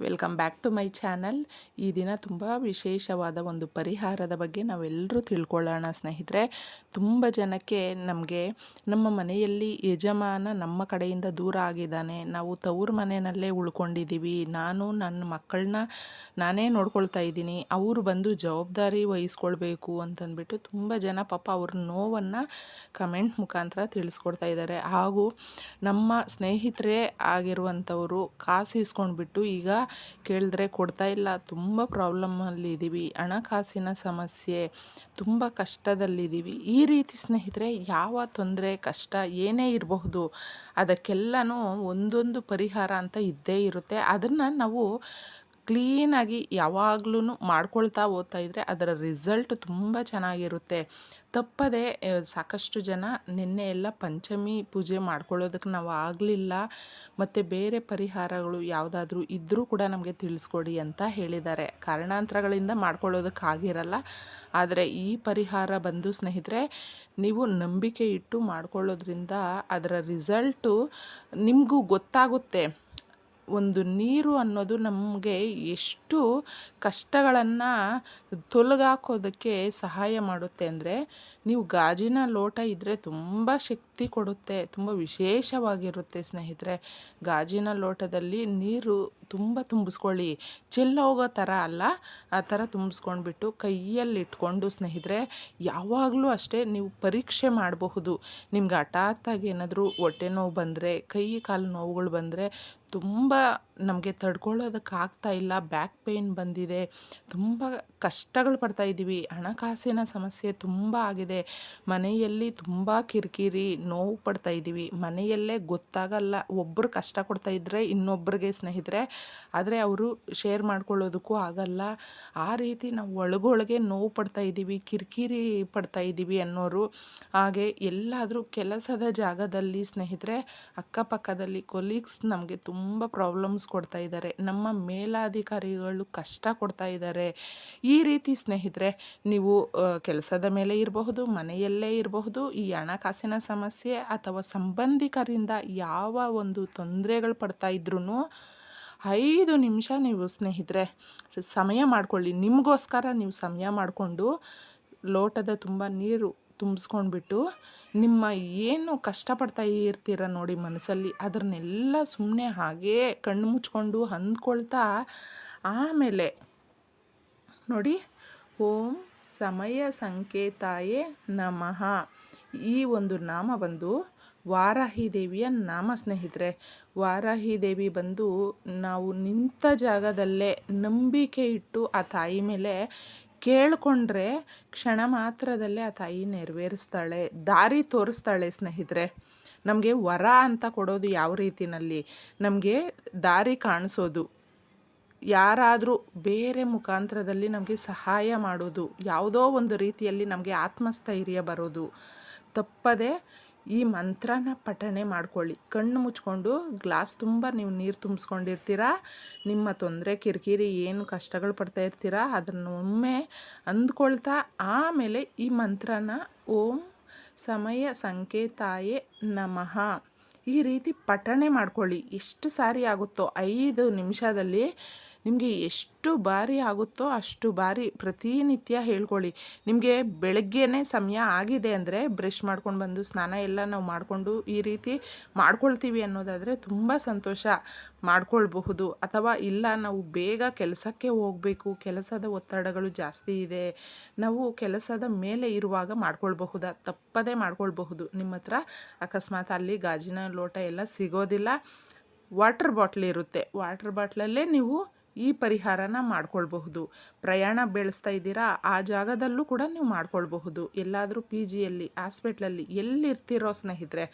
Welcome back to my channel ಈ ದಿನ ತುಂಬ ವಿಶೇಷವಾದ ಒಂದು ಪರಿಹಾರದ ಬಗ್ಗೆ ನಾವೆಲ್ಲರೂ ತಿಳ್ಕೊಳ್ಳೋಣ ಸ್ನೇಹಿತರೆ. ತುಂಬ ಜನಕ್ಕೆ ನಮಗೆ ನಮ್ಮ ಮನೆಯಲ್ಲಿ ಯಜಮಾನ ನಮ್ಮ ಕಡೆಯಿಂದ ದೂರ ಆಗಿದ್ದಾನೆ. ನಾವು ತವ್ರ ಮನೆಯಲ್ಲೇ ಉಳ್ಕೊಂಡಿದ್ದೀವಿ. ನಾನು, ನನ್ನ ಮಕ್ಕಳನ್ನ ನಾನೇ ನೋಡ್ಕೊಳ್ತಾ ಇದ್ದೀನಿ. ಅವರು ಬಂದು ಜವಾಬ್ದಾರಿ ವಹಿಸ್ಕೊಳ್ಬೇಕು ಅಂತಂದ್ಬಿಟ್ಟು ತುಂಬ ಜನ ಪಾಪ ಅವ್ರ ನೋವನ್ನು ಕಮೆಂಟ್ ಮುಖಾಂತರ ತಿಳಿಸ್ಕೊಡ್ತಾ ಇದ್ದಾರೆ. ಹಾಗೂ ನಮ್ಮ ಸ್ನೇಹಿತರೇ ಆಗಿರುವಂಥವರು ಕಾಸು ಇಸ್ಕೊಂಡ್ಬಿಟ್ಟು ಈಗ ಕೇಳಿದ್ರೆ ಕೊಡ್ತಾ ಇಲ್ಲ. ತುಂಬ ಪ್ರಾಬ್ಲಮ್ಮಲ್ಲಿ ಇದ್ದೀವಿ ಹಣಕಾಸಿನ ಸಮಸ್ಯೆ, ತುಂಬ ಕಷ್ಟದಲ್ಲಿದ್ದೀವಿ ಈ ರೀತಿ ಸ್ನೇಹಿತರೆ, ಯಾವ ತೊಂದರೆ, ಕಷ್ಟ ಏನೇ ಇರಬಹುದು, ಅದಕ್ಕೆಲ್ಲನೂ ಒಂದೊಂದು ಪರಿಹಾರ ಅಂತ ಇದ್ದೇ ಇರುತ್ತೆ. ಅದನ್ನು ನಾವು ಕ್ಲೀನಾಗಿ ಯಾವಾಗ್ಲೂ ಮಾಡ್ಕೊಳ್ತಾ ಓದ್ತಾ ಇದ್ದರೆ ಅದರ ರಿಸಲ್ಟ್ ತುಂಬ ಚೆನ್ನಾಗಿರುತ್ತೆ. ತಪ್ಪದೆ ಸಾಕಷ್ಟು ಜನ ನಿನ್ನೆ ಎಲ್ಲ ಪಂಚಮಿ ಪೂಜೆ ಮಾಡ್ಕೊಳ್ಳೋದಕ್ಕೆ ನಾವು ಆಗಲಿಲ್ಲ. ಮತ್ತು ಬೇರೆ ಪರಿಹಾರಗಳು ಯಾವುದಾದ್ರೂ ಇದ್ದರೂ ಕೂಡ ನಮಗೆ ತಿಳಿಸ್ಕೊಡಿ ಅಂತ ಹೇಳಿದ್ದಾರೆ. ಕಾರಣಾಂತರಗಳಿಂದ ಮಾಡ್ಕೊಳ್ಳೋದಕ್ಕಾಗಿರಲ್ಲ ಆದರೆ ಈ ಪರಿಹಾರ ಬಂದು ಸ್ನೇಹಿತರೆ, ನೀವು ನಂಬಿಕೆ ಇಟ್ಟು ಮಾಡ್ಕೊಳ್ಳೋದ್ರಿಂದ ಅದರ ರಿಸಲ್ಟು ನಿಮಗೂ ಗೊತ್ತಾಗುತ್ತೆ. ಒಂದು ನೀರು ಅನ್ನೋದು ನಮಗೆ ಎಷ್ಟು ಕಷ್ಟಗಳನ್ನು ತೊಲಗಾಕೋದಕ್ಕೆ ಸಹಾಯ ಮಾಡುತ್ತೆ ಅಂದರೆ ನೀವು ಗಾಜಿನ ಲೋಟ ಇದ್ದರೆ ತುಂಬ ಶಕ್ತಿ ಕೊಡುತ್ತೆ, ತುಂಬ ವಿಶೇಷವಾಗಿರುತ್ತೆ ಸ್ನೇಹಿತರೆ. ಗಾಜಿನ ಲೋಟದಲ್ಲಿ ನೀರು ತುಂಬ ತುಂಬಿಸ್ಕೊಳ್ಳಿ. ಚೆಲ್ಲೋಗೋ ಥರ ಅಲ್ಲ, ಆ ಥರ ತುಂಬಿಸ್ಕೊಂಡ್ಬಿಟ್ಟು ಕೈಯಲ್ಲಿ ಇಟ್ಕೊಂಡು ಸ್ನೇಹಿತರೆ, ಯಾವಾಗಲೂ ಅಷ್ಟೇ ನೀವು ಪರೀಕ್ಷೆ ಮಾಡಬಹುದು. ನಿಮ್ಗೆ ಹಠಾತ್ತಾಗಿ ಏನಾದರೂ ಹೊಟ್ಟೆ ನೋವು ಬಂದರೆ, ಕೈ ಕಾಲು ನೋವುಗಳು ಬಂದರೆ ತುಂಬ ನಮಗೆ ತಡ್ಕೊಳ್ಳೋದಕ್ಕೆ ಆಗ್ತಾ ಇಲ್ಲ ಬ್ಯಾಕ್ ಪೇಯ್ನ್ ಬಂದಿದೆ, ತುಂಬ ಕಷ್ಟಗಳು ಪಡ್ತಾ ಇದ್ದೀವಿ, ಹಣಕಾಸಿನ ಸಮಸ್ಯೆ ತುಂಬ ಆಗಿದೆ, ಮನೆಯಲ್ಲಿ ತುಂಬ ಕಿರಿಕಿರಿ, ನೋವು ಪಡ್ತಾ ಇದ್ದೀವಿ, ಮನೆಯಲ್ಲೇ ಗೊತ್ತಾಗಲ್ಲ ಒಬ್ಬರು ಕಷ್ಟ ಕೊಡ್ತಾ ಇದ್ದರೆ ಇನ್ನೊಬ್ಬರಿಗೆ ಸ್ನೇಹಿತರೆ, ಆದರೆ ಅವರು ಶೇರ್ ಮಾಡ್ಕೊಳ್ಳೋದಕ್ಕೂ ಆಗಲ್ಲ, ಆ ರೀತಿ ನಾವು ಒಳಗೊಳಗೆ ನೋವು ಪಡ್ತಾ ಇದ್ದೀವಿ, ಕಿರಿಕಿರಿ ಪಡ್ತಾ ಇದ್ದೀವಿ ಅನ್ನೋರು, ಹಾಗೆ ಎಲ್ಲಾದರೂ ಕೆಲಸದ ಜಾಗದಲ್ಲಿ ಸ್ನೇಹಿತರೆ, ಅಕ್ಕಪಕ್ಕದಲ್ಲಿ ಕೊಲೀಗ್ಸ್ ನಮಗೆ ತುಂಬ ಪ್ರಾಬ್ಲಮ್ಸ್ ಕೊಡ್ತಾ ಇದ್ದಾರೆ. ನಮ್ಮ ಮೇಲಾಧಿಕಾರಿಗಳು ಕಷ್ಟ ಕೊಡ್ತಾ ಇದ್ದಾರೆ. ಈ ರೀತಿ ಸ್ನೇಹಿತರೆ, ನೀವು ಕೆಲಸದ ಮೇಲೆ ಇರಬಹುದು, ಮನೆಯಲ್ಲೇ ಇರಬಹುದು, ಈ ಹಣಕಾಸಿನ ಸಮಸ್ಯೆ ಅಥವಾ ಸಂಬಂಧಿಕರಿಂದ ಯಾವ ಒಂದು ತೊಂದರೆಗಳು ಪಡ್ತಾ ಇದ್ರೂ ಐದು ನಿಮಿಷ ನೀವು ಸ್ನೇಹಿತರೆ, ಸಮಯ ಮಾಡಿಕೊಳ್ಳಿ. ನಿಮಗೋಸ್ಕರ ನೀವು ಸಮಯ ಮಾಡಿಕೊಂಡು, ಲೋಟದ ತುಂಬ ನೀರು ತುಂಬಿಸ್ಕೊಂಡ್ಬಿಟ್ಟು ನಿಮ್ಮ ಏನು ಕಷ್ಟಪಡ್ತಾ ಇರ್ತೀರ ನೋಡಿ ಮನಸ್ಸಲ್ಲಿ, ಅದನ್ನೆಲ್ಲ ಸುಮ್ಮನೆ ಹಾಗೇ ಕಣ್ಣು ಮುಚ್ಕೊಂಡು ಅಂದ್ಕೊಳ್ತಾ ಆಮೇಲೆ ನೋಡಿ, ಓಂ ಸಮಯ ಸಂಕೇತಾಯೇ ನಮಃ. ಈ ಒಂದು ನಾಮ ಬಂದು ವಾರಾಹಿ ದೇವಿಯ ನಾಮ ಸ್ನೇಹಿತರೆ. ವಾರಾಹಿ ದೇವಿ ಬಂದು ನಾವು ನಿಂತ ಜಾಗದಲ್ಲೇ ನಂಬಿಕೆ ಇಟ್ಟು ಆ ತಾಯಿ ಮೇಲೆ ಕೇಳಿಕೊಂಡ್ರೆ ಕ್ಷಣ ಮಾತ್ರದಲ್ಲೇ ಆ ತಾಯಿ ನೆರವೇರಿಸ್ತಾಳೆ, ದಾರಿ ತೋರಿಸ್ತಾಳೆ ಸ್ನೇಹಿತರೆ. ನಮಗೆ ವರ ಅಂತ ಕೊಡೋದು ಯಾವ ರೀತಿಯಲ್ಲಿ ನಮಗೆ ದಾರಿ ಕಾಣಿಸೋದು. ಯಾರಾದರೂ ಬೇರೆ ಮುಖಾಂತರದಲ್ಲಿ ನಮಗೆ ಸಹಾಯ ಮಾಡೋದು, ಯಾವುದೋ ಒಂದು ರೀತಿಯಲ್ಲಿ ನಮಗೆ ಆತ್ಮಸ್ಥೈರ್ಯ ಬರೋದು. ತಪ್ಪದೆ ಈ ಮಂತ್ರನ ಪಠಣೆ ಮಾಡ್ಕೊಳ್ಳಿ. ಕಣ್ಣು ಮುಚ್ಕೊಂಡು, ಗ್ಲಾಸ್ ತುಂಬ ನೀವು ನೀರು ತುಂಬಿಸ್ಕೊಂಡಿರ್ತೀರ? ನಿಮ್ಮ ತೊಂದರೆ, ಕಿರಿಕಿರಿ, ಏನು ಕಷ್ಟಗಳು ಪಡ್ತಾ ಇರ್ತೀರಾ? ಅದನ್ನು ಒಮ್ಮೆ ಅಂದ್ಕೊಳ್ತಾ ಆಮೇಲೆ ಈ ಮಂತ್ರನ ಓಂ ಸಮಯ ಸಂಕೇತಾಯೇ ನಮಃ. ಈ ರೀತಿ ಪಠಣೆ ಮಾಡ್ಕೊಳ್ಳಿ. ಎಷ್ಟು ಸಾರಿ ಆಗುತ್ತೋ ಐದು ನಿಮಿಷದಲ್ಲಿ ನಿಮಗೆ ಎಷ್ಟು ಬಾರಿ ಆಗುತ್ತೋ ಅಷ್ಟು ಬಾರಿ ಪ್ರತಿನಿತ್ಯ ಹೇಳ್ಕೊಳ್ಳಿ. ನಿಮಗೆ ಬೆಳಗ್ಗೆನೇ ಸಮಯ ಆಗಿದೆ ಅಂದರೆ ಬ್ರಷ್ ಮಾಡ್ಕೊಂಡು ಬಂದು ಸ್ನಾನ ಎಲ್ಲ ನಾವು ಮಾಡಿಕೊಂಡು ಈ ರೀತಿ ಮಾಡ್ಕೊಳ್ತೀವಿ ಅನ್ನೋದಾದರೆ ತುಂಬ ಸಂತೋಷ ಮಾಡ್ಕೊಳ್ಬಹುದು. ಅಥವಾ ಇಲ್ಲ, ನಾವು ಬೇಗ ಕೆಲಸಕ್ಕೆ ಹೋಗಬೇಕು, ಕೆಲಸದ ಒತ್ತಡಗಳು ಜಾಸ್ತಿ ಇದೆ, ನಾವು ಕೆಲಸದ ಮೇಲೆ ಇರುವಾಗ ಮಾಡ್ಕೊಳ್ಬಹುದಾ? ತಪ್ಪದೇ ಮಾಡ್ಕೊಳ್ಬಹುದು. ನಿಮ್ಮ ಹತ್ರ ಅಕಸ್ಮಾತ್ ಅಲ್ಲಿ ಗಾಜಿನ ಲೋಟ ಎಲ್ಲ ಸಿಗೋದಿಲ್ಲ. ವಾಟರ್ ಬಾಟ್ಲ್ ಇರುತ್ತೆ. ವಾಟರ್ ಬಾಟ್ಲಲ್ಲೇ ನೀವು ಈ ಪರಿಹಾರನ ಮಾಡ್ಕೊಳ್ಬಹುದು. ಪ್ರಯಾಣ ಬೆಳೆಸ್ತಾ ಇದ್ದೀರಾ, ಆ ಜಾಗದಲ್ಲೂ ಕೂಡ ನೀವು ಮಾಡ್ಕೊಳ್ಬಹುದು. ಎಲ್ಲಾದರೂ ಪಿ ಜಿಯಲ್ಲಿ ಹಾಸ್ಪಿಟ್ಲಲ್ಲಿ ಎಲ್ಲಿರ್ತಿರೋ ಸ್ನೇಹಿತರೆ,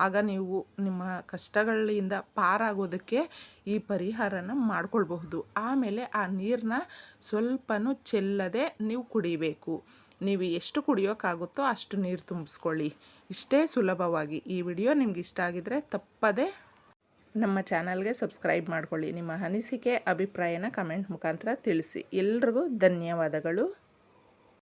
ಆಗ ನೀವು ನಿಮ್ಮ ಕಷ್ಟಗಳಿಂದ ಪಾರಾಗೋದಕ್ಕೆ ಈ ಪರಿಹಾರನ ಮಾಡ್ಕೊಳ್ಬಹುದು. ಆಮೇಲೆ ಆ ನೀರನ್ನ ಸ್ವಲ್ಪನೂ ಚೆಲ್ಲದೆ ನೀವು ಕುಡಿಬೇಕು. ನೀವು ಎಷ್ಟು ಕುಡಿಯೋಕ್ಕಾಗುತ್ತೋ ಅಷ್ಟು ನೀರು ತುಂಬಿಸ್ಕೊಳ್ಳಿ. ಇಷ್ಟೇ ಸುಲಭವಾಗಿ. ಈ ವಿಡಿಯೋ ನಿಮ್ಗೆ ಇಷ್ಟ ಆಗಿದರೆ ತಪ್ಪದೆ ನಮ್ಮ ಚಾನಲ್ಗೆ ಸಬ್ಸ್ಕ್ರೈಬ್ ಮಾಡಿಕೊಳ್ಳಿ. ನಿಮ್ಮ ಅನಿಸಿಕೆ ಅಭಿಪ್ರಾಯನ ಕಮೆಂಟ್ ಮುಖಾಂತರ ತಿಳಿಸಿ. ಎಲ್ರಿಗೂ ಧನ್ಯವಾದಗಳು.